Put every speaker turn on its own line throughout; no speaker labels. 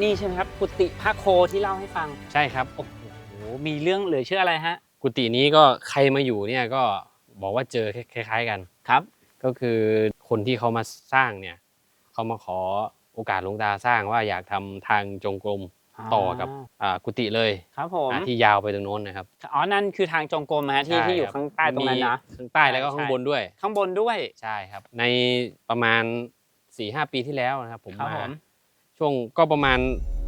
นี่ใช่ไหมครับกุฏิพระโคที่เล่าให้ฟัง
ใช่ครับ
โอ้โห มีเรื่องเหลือเชื่ออะไรฮะ
กุฏินี้ก็ใครมาอยู่เนี่ยก็บอกว่าเจอคล้ายๆกัน
ครับ
ก็คือคนที่เขามาสร้างเนี่ยเขามาขอโอกาสหลวงตาสร้างว่าอยากทำทางจงกรมต่อกับอ่ากุฏิเลย
ครับผม
อ่าที่ยาวไปตรงโน้นนะครับ
อ๋อ นั่นคือทางจงกรมนะฮะที่
ใช่
ที่อยู่
ครับ
ข้างใต้ตรงนั้นนะ
มีข้างใต้แล้วก็
ใช่
ข้างบนด้วย
ข้างบนด้วย
ใช่ครับ ในประมาณ4ี่หปีที่แล้วนะครับผม
ครับ
มา
ผม
ช่วงก็ประมาณ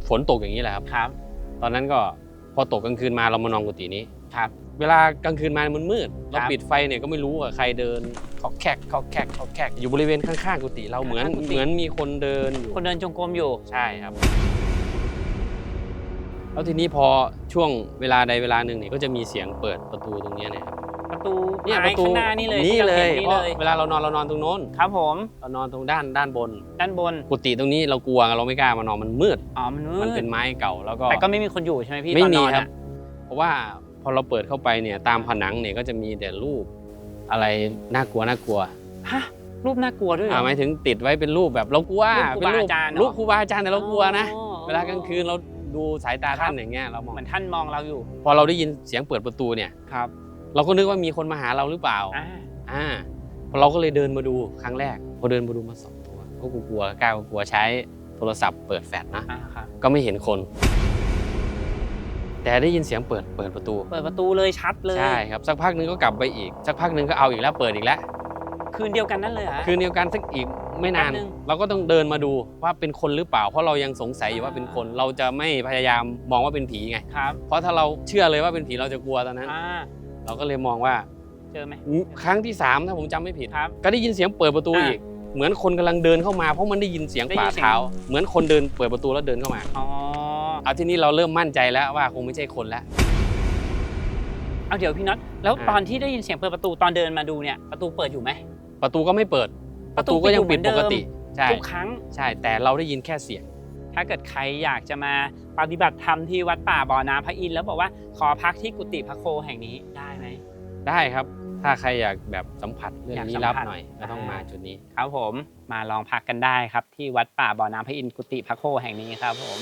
ฝนตกอย่างนี้แหละครับ
ครับ
ตอนนั้นก็พอตกกลางคืนมาเรามานอนกุฏินี้
ครับ
เวลากลางคืนมามันมืดเรา
ครับ
ปิดไฟเนี่ยก็ไม่รู้ว่าใครเดินเคาะแขกเคาะแขกเคาะแขกอยู่บริเวณข้างๆกุฏิเราเหมือน
ข้างๆกุฏิ
เหมือนมีคนเดินอยู่
คนเดินจงกรมอยู่
ใช่ครับ แล้วทีนี้พอช่วงเวลาใดเวลาหนึ่งเนี่ยก็จะมีเสียงเปิดประตูตรงเนี้ยนะครับ
ประตู
เนี่ย
ไม้
ประตู
ข้างหน้านี่เลย
นี่
ที่รา
เลย
ห็นี่
เพ
เล
ราะ
ย
เวลาเรานอนเรานอนตรงโน้น
ครับผม
เรานอนตรงด้านด้านบน
ด้านบน
กุฏิตรงนี้เรากลัวเราไม่กล้ามานอนมันมืด
อ๋อมันมืด
มันเป็นไม้เก่าแล้วก็
แต่ก็ไม่มีคนอยู่ใช่ไหมพี่
ไม่
ตอน
มี
นอน
ครับ
อะ
เพราะว่าพอเราเปิดเข้าไปเนี่ยตามผนังเนี่ยก็จะมีแต่รูปอะไรน่ากลัวน่ากลัว
ฮะรูปน่ากลัวด้วยเหร
อ่า
อ
หมายถึงติดไว้เป็นรูปแบบเรากลัว
รูปครู
เป็น
บาอาจารย์เหรอ
รูปครูบาอาจารย์แต่เรากลัวนะ
อ๋อ
เวลากลางคืนเราดูสายตา
ครับ
ท่านอย่างเงี้ยเรามอง
เหมือนท่านมองเราอยู่
พอเราได้ยินเสียงเปิดประตูเนี่ย
ครับ
เราก็นึกว่ามีคนมาหาเราหรือเปล่า
อ่า
อ่าพอเราก็เลยเดินมาดูครั้งแรก พอเดินมาดูมาสองตัวก็กลัวๆกล้ากลัวใช้โทรศัพท์เปิดแฟลชนะ
อ่าครับ
ก็ไม่เห็นคน แต่ได้ยินเสียงเปิดเปิดประตู
เปิดประตูเลยชัดเลย
ใช่ครับสักพักหนึงก็กลับไปอีก สักพักหนึงก็เอาอีกแล้วเปิดอีกแล้ว
คืนเดียวกันนั่นเลยเหรอ
คืนเดียวกันสักอีกไม่นาน
แป๊บนึง
เราก็ต้องเดินมาดูว่าเป็นคนหรือเปล่า เพราะเรายังสงสัยอยู่ว่าเป็นคน เราจะไม่พยายามมองว่าเป็นผีไง
ครับ
เพราะถ้าเราเชื่อเลยว่าเป็นผีเราจะกลัวตอนนั้น
อ่า
เราก็เลยมองว่า
เจอไหม
ครั้งที่สามถ้าผมจำไม่ผิด
ครับ
ก็ได้ยินเสียงเปิดประตู
อ่า
อีก เหมือนคนกำลังเดินเข้ามาเพราะมันได้ยินเสียง
ได้ยิน
ฝ่า
เสียง
เท้า เหมือนคนเดินเปิดประตูแล้วเดินเข้ามา
อ๋อ
เอาที่นี่เราเริ่มมั่นใจแล้วว่าคงไม่ใช่คนแล้ว
เอาเดี๋ยวพี่น็อต แล้ว
อ่า
ตอนที่ได้ยินเสียงเปิดประตูตอนเดินมาดูเนี่ยประตูเปิดอยู่ไหม
ประตูก็ไม่เปิด
ป
ประระ
ตู
ตูก็ยังปิด
ปิดอยู่
ป
เหมื
ก
อนเดิม
ติ ใช่
ทุกครั้ง
ใช่ แต่เราได้ยินแค่เสียง
ถ้าเกิดใครอยากจะมาปฏิบัติธรรมที่วัดป่าบ่อน้ำพระอินทร์แล้วบอกว่าขอพักที่กุฏิพระโคแห่งนี้ได้ไหม
ได้ครับ ถ้าใครอยากแบบสัมผัสเรื่อง
อยาก
ลี้
สัม
ลับ
ผัส
หน่อยก็ต้อง
อ่าม
มาจุดนี้
ครับผมมาลองพักกันได้ครับที่วัดป่าบ่อน้ำพระอินทร์กุฏิพระโคแห่งนี้ครับผม